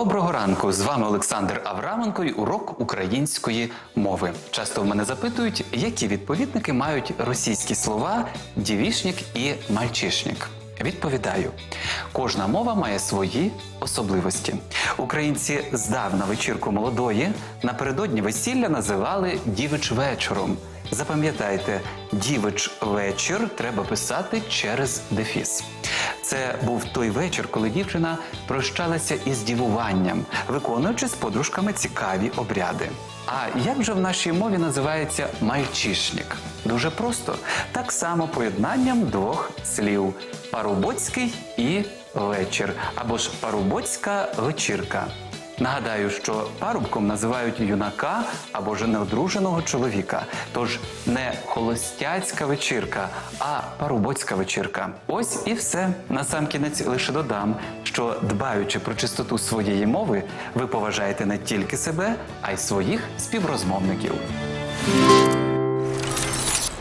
Доброго ранку! З вами Олександр Авраменко і урок української мови. Часто в мене запитують, які відповідники мають російські слова дівішнік і мальчишнік. Відповідаю, кожна мова має свої особливості. Українці здавна вечірку молодої напередодні весілля називали дівич вечором. Запам'ятайте, дівич вечір треба писати через дефіс. Це був той вечір, коли дівчина прощалася із дівуванням, виконуючи з подружками цікаві обряди. А як же в нашій мові називається мальчишник? Дуже просто, так само поєднанням двох слів: парубоцький і вечір, або ж парубоцька вечірка. Нагадаю, що парубком називають юнака або ж неодруженого чоловіка. Тож не холостяцька вечірка, а парубоцька вечірка. Ось і все. Насамкінець лише додам, що дбаючи про чистоту своєї мови, ви поважаєте не тільки себе, а й своїх співрозмовників.